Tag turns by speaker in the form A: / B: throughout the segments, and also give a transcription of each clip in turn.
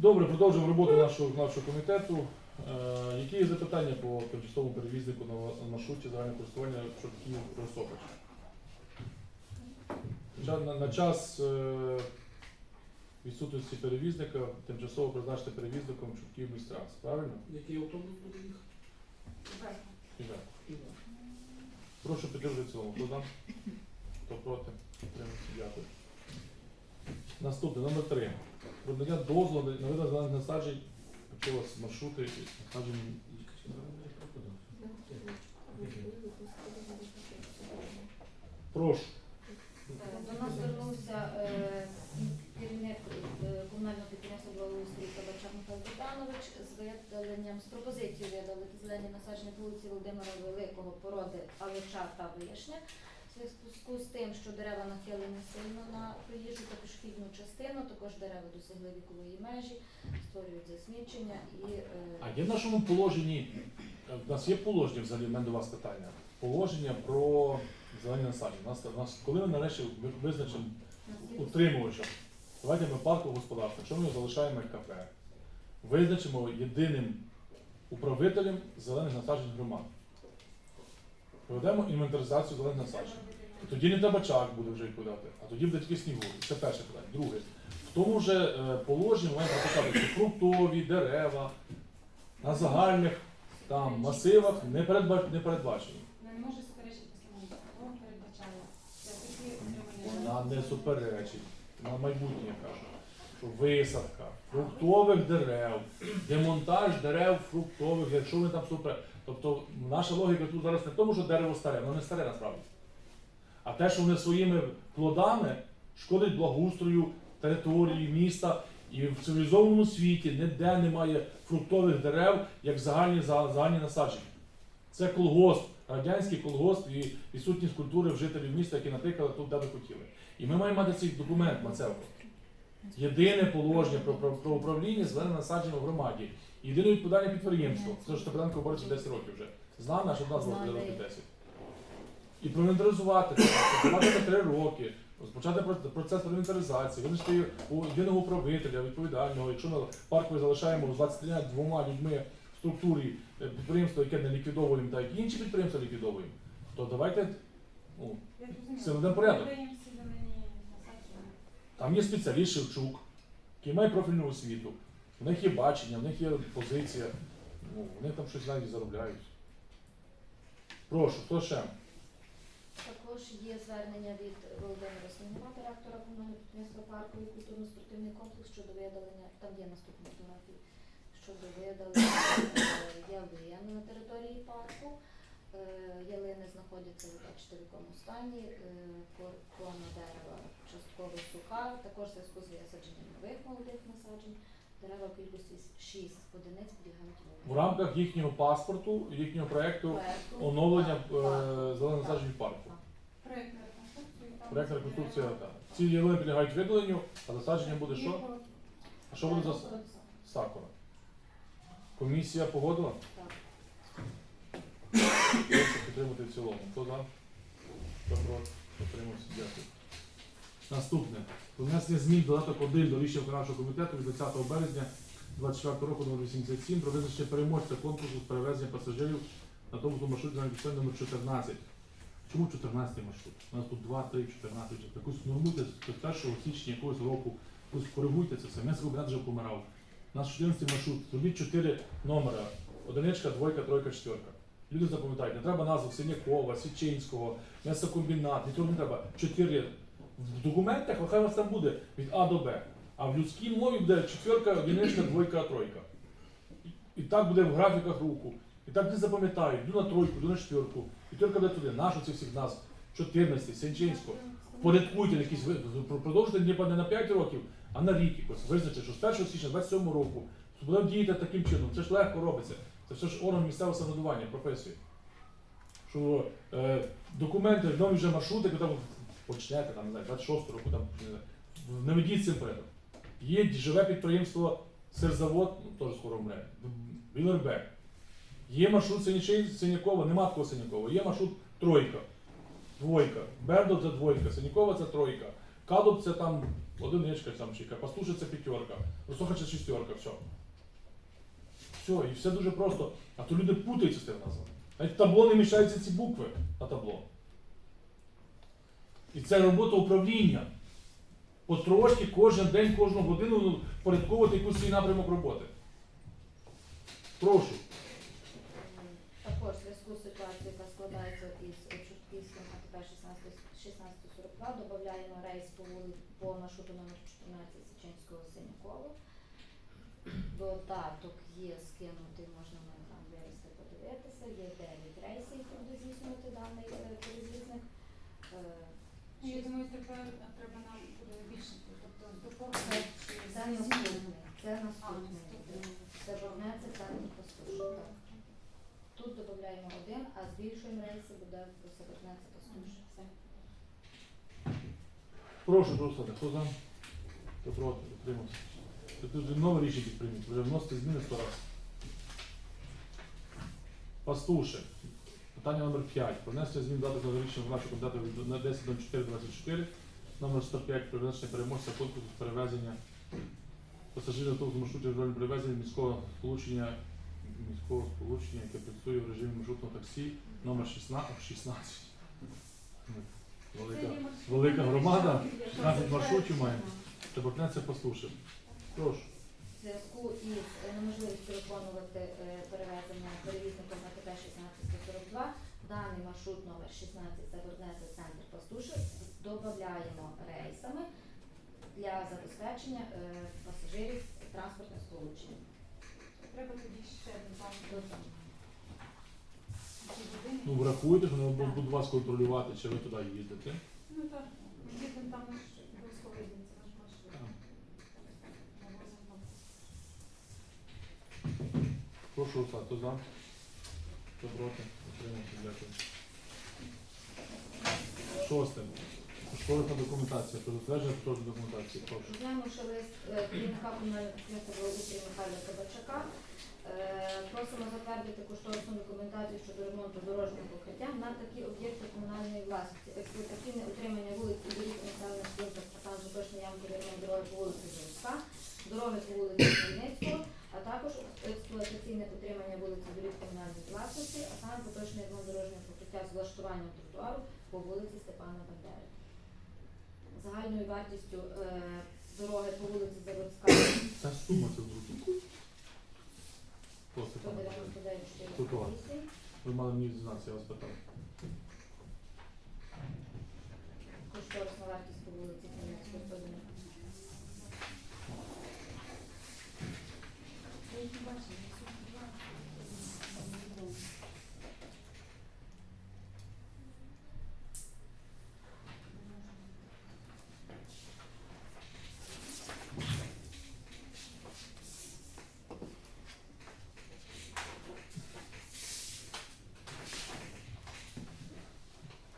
A: Добре, продовжуємо роботу нашого, нашого комітету. Е, які є запитання по тимчасовому перевізнику на, маршруті загального користування Чортків Росопич? Ча- На, на час е, відсутності перевізника тимчасово призначити перевізником Чортків міськтранс. Правильно?
B: Який автобус буде їхати?
A: Прошу підтримати в цілому. Хто за? Хто проти? Підтримується. Дякую. Наступне, номер три. Про надання дозволу на вида зелених насаджень почалось маршрути насаджень. Прошу.
C: До нас звернувся е, керівник е, комунального підприємства благоустрій Кабачак Михайло Богданович з видаленням з пропозицією видалити зелені насадження вулиці Володимира Великого породи алеча та вишня. Зв'язку з тим, що дерева нахилені сильно на проїжджу та пішохідну частину, також дерева досягли вікової межі, створюють засмічення і
A: А
C: е,
A: є в нашому положенні, е, в нас є положення взагалі, в мене до вас питання. Положення про зелені насадження. Нас, нас, коли ми нарешті ви- визначимо утримувачем, давайте ми парку господарства, якщо ми залишаємо як кафе, визначимо єдиним управителем зелених насаджень громад. Проведемо інвентаризацію зелених насаджень. Тоді не табачак буде вже відповідати, а тоді буде тільки снігу. Це перше питання. Друге, в тому же е, положенні має прописати, що фруктові дерева на загальних там масивах не, передба... не передбачені.
D: Вона не може суперечити постанові.
A: Вона не суперечить. На майбутнє я кажу. Що висадка фруктових дерев, демонтаж дерев фруктових, якщо вони там супер. Тобто наша логіка тут зараз не в тому, що дерево старе, воно не старе насправді. А те, що вони своїми плодами шкодить благоустрою території, міста. І в цивілізованому світі ніде немає фруктових дерев, як загальні, загальні насадження. Це колгосп, радянський колгосп і відсутність культури в жителів міста, які натикали тут, де ви хотіли. І ми маємо мати цей документ Мацевко. Єдине положення про, про, про управління зеленим насадженням в громаді. Єдине відповідальне підприємство. Це ж Степаненко бореться 10 років вже. Знав наш одна з років 10. І проінвентаризувати це, на 3 роки, розпочати процес проінвентаризації, винести у єдиного управителя, відповідального. Якщо ми паркові залишаємо з 22 людьми в структурі е, підприємства, яке не ліквідовуємо, так як інші підприємства ліквідовуємо, то давайте ну, Це один порядок.
D: Ми даємо всі зелені насадження.
A: Там є спеціаліст Шевчук, який має профільну освіту, в них є бачення, в них є позиція, ну, вони там щось навіть заробляють. Прошу, хто ще?
C: Також є звернення від Володимира Снігова, директора комунального підприємства парку і культурно-спортивний комплекс щодо видалення, там є наступні фотографії, щодо видалення е, ялин на території парку. Е, Ялини знаходяться, ви бачите, в якому стані, е, кор- крона дерева частково суха, також в зв'язку з висадженням нових молодих насаджень. Дерева в кількості 6 одиниць підлягають
A: В рамках їхнього паспорту, їхнього проєкту
C: Проекту
A: оновлення е, зелених насаджень парку.
D: Проєктна реконструкція. там
A: Проєктна
D: дерева.
A: реконструкція, так. Ці ялини підлягають видаленню, а засадження буде що? А що буде за с- сакура? Комісія погодила?
C: Так.
A: Прошу підтримати в цілому. Хто за? Хто проти? Підтримався. Дякую. Наступне. Внесення змін до додаток 1 до рішення виконавчого комітету від 20 березня 24 року номер 87 про визначення переможця конкурсу з перевезення пасажирів на тому маршруті на підстань номер 14. Чому 14 маршрут? У нас тут 2, 3, 14. Якусь нормуйте з 1 січня якогось року. Якусь коригуйте це все. Мене кабінет вже помирав. У нас 14 маршрут. Зробіть 4 номера. Одиничка, двойка, тройка, четверка. Люди запам'ятають, не треба назву Синякова, Січинського, м'ясокомбінат, нічого не треба. Чотири. В документах хай у вас там буде від А до Б. А в людській мові буде четверка, одиничка, двойка, тройка. І, так буде в графіках руху. І так не запам'ятають, йду на тройку, йду на четверку. І тільки буде туди. Нашу цих всіх назв. 14, Сенчинського. Порядкуйте якісь продовжуйте не на 5 років, а на рік якось. Визначте, що з 1 січня 27 року будемо діяти таким чином. Це ж легко робиться. Це все ж орган місцевого самоврядування прописує. Що е, документи, нові вже маршрути, там почнете, там, не знаю, 26 року, там, не ведіть цим порядок. Є живе підприємство Сирзавод, ну теж скоро вмре, Вілербек. Є маршрут Синякова, нема такого Синякова. Є маршрут тройка, двойка. Бердо це двойка, Синякова це тройка. Кадуб це там Одиничка там чи. Пастуша це п'ятерка. Росоха це шістерка, все. Все, і все дуже просто. А то люди путаються з тим назвами. Навіть табло не мішаються ці букви на табло. І це робота управління. Потрошки кожен день, кожну годину ну, впорядковувати якийсь свій напрямок роботи. Прошу.
C: Також в зв'язку з ситуацією, яка складається із Чортківським АТП 1642, додаємо рейс по, по маршруту номер 14 Січенського Синякова. Додаток є скинутий, можна на екран вивести, подивитися. Є 9 рейсів, які буде здійснювати даний е, перевізник.
D: Ну, Я думаю, тепер треба нам буде більше, тобто доповнити. чи
C: Це наступний. Це
D: А,
C: наступний.
D: наступний.
C: Це Богнець, це. Тут додаємо один, а збільшуємо рейси буде до Сабернеця пастуша.
D: Все.
A: Прошу голосувати. Хто за? Хто проти? Утримався. Тут вже нове рішення прийняти. Вже вносити зміни сто раз. Пастуши. Питання номер 5. Про внесення змін дати за виконавчого комітету від- на 10.04.24 номер 105 про переможця конкурсу перевезення пасажирів автобусу маршрутів режимі перевезення міського сполучення міського сполучення, яке працює в режимі маршрутного таксі номер 16. 16. Велика. Велика громада, 16 маршрутів має. Це Бортнеця послушав. Прошу.
C: Зв'язку із е, неможливістю виконувати е, перевезення перевізником АТП 1642, даний маршрут номер 16 це центр пастуші, додаємо рейсами для забезпечення е, пасажирів транспортних сполучень.
D: Треба тоді ще
C: Додамо.
A: Ну, врахуйте, що вони будуть будуть вас контролювати, чи ви туди їздите.
D: Ну так, ми їдемо там наш обов'язково їдемо, це наш маршрут. Навозимо там.
A: Прошу голосувати. Хто за? Хто проти? Дякую. Шосте. Школьна документація. Про затвердження школьної документації. Прошу.
C: Розглянувши лист е, керівника комунального підприємства Михайла Кабачака, е, просимо затвердити кошторисну документацію щодо ремонту дорожнього покриття на такі об'єкти комунальної власності. Експлуатаційне утримання вулиць і доріг населених пунктах, а також точно ямкові ремонт дороги по вулиці Заводська, дороги по вулиці Хмельницького, а також експлуатаційне утримання вулиць і доріг комунальної власності, а саме поточний ремонт дорожнього покриття з влаштуванням тротуару по вулиці Степана Бандери. Загальною вартістю е, дороги по вулиці Заводська
A: Ця сума це.
C: 199
A: Тротуар. Ви мали мені дізнатися, я вас питав.
C: Кошторисна вартість по вулиці Хмельницького 101.
D: Я їх не бачила, я сьогодні була.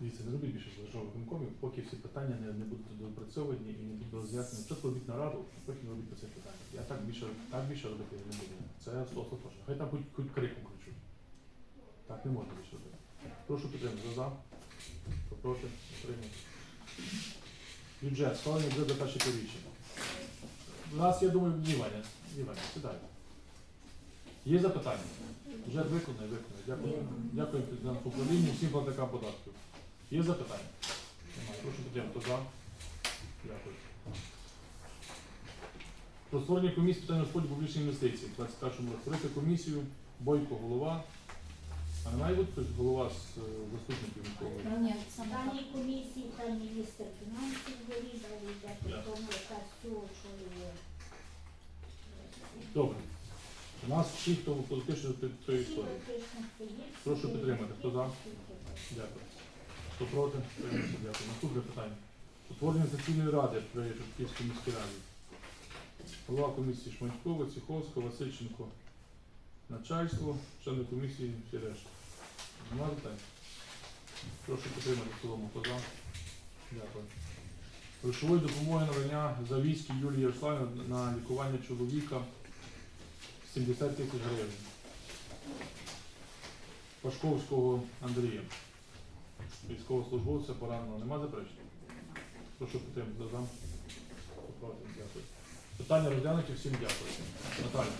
A: Дивіться, залежових виконкомів, поки всі питання не, не будуть допрацьовані і не будуть роз'яснені. Спочатку робіть нараду, потім робіть по цих питаннях. Я так більше, так більше робити не буду. Це остаточно. Хай там хоч, хоч криком кричу. Так не можна більше робити. Прошу підтримати. За за. Хто проти? Підтримати. Бюджет. Схвалення бюджет за перше півріччя. У нас, я думаю, Іваня. Іваня, сідай. Є запитання? Бюджет виконає, виконає. Дякую. Дякую президенту управління, всім платникам податків. Є запитання? Немає. Прошу підтримати. Хто за? Дякую. Про створення комісії з питань розподілу публічних інвестицій. В 21-му році. Створити комісію, Бойко голова. А не має бути хтось голова з е, заступників міського?
B: Та ні, даній комісії там міністр фінансів тому, яка цього очолює.
A: Добре. У нас всі, хто
B: Всі
A: історією.
B: практично стоїть.
A: Прошу підтримати. Хто за? Дякую. Хто проти? Дякую. Наступне питання. Утворення стаційної ради при Чортківській міській раді. Голова комісії Шматько, Вацеховська, Васильченко. Начальство, члени комісії, всі решта. Нема питань? Прошу підтримати в цілому. Хто за? Дякую. Грошової допомоги надання Завійській Юлії Ярославівні на лікування чоловіка 70 тисяч гривень. Пашковського Андрія. Військовослужбовця пораненого. Нема заперечень? Прошу підтримати. За Дякую. Питання розглянуті. Всім дякую. Наталя.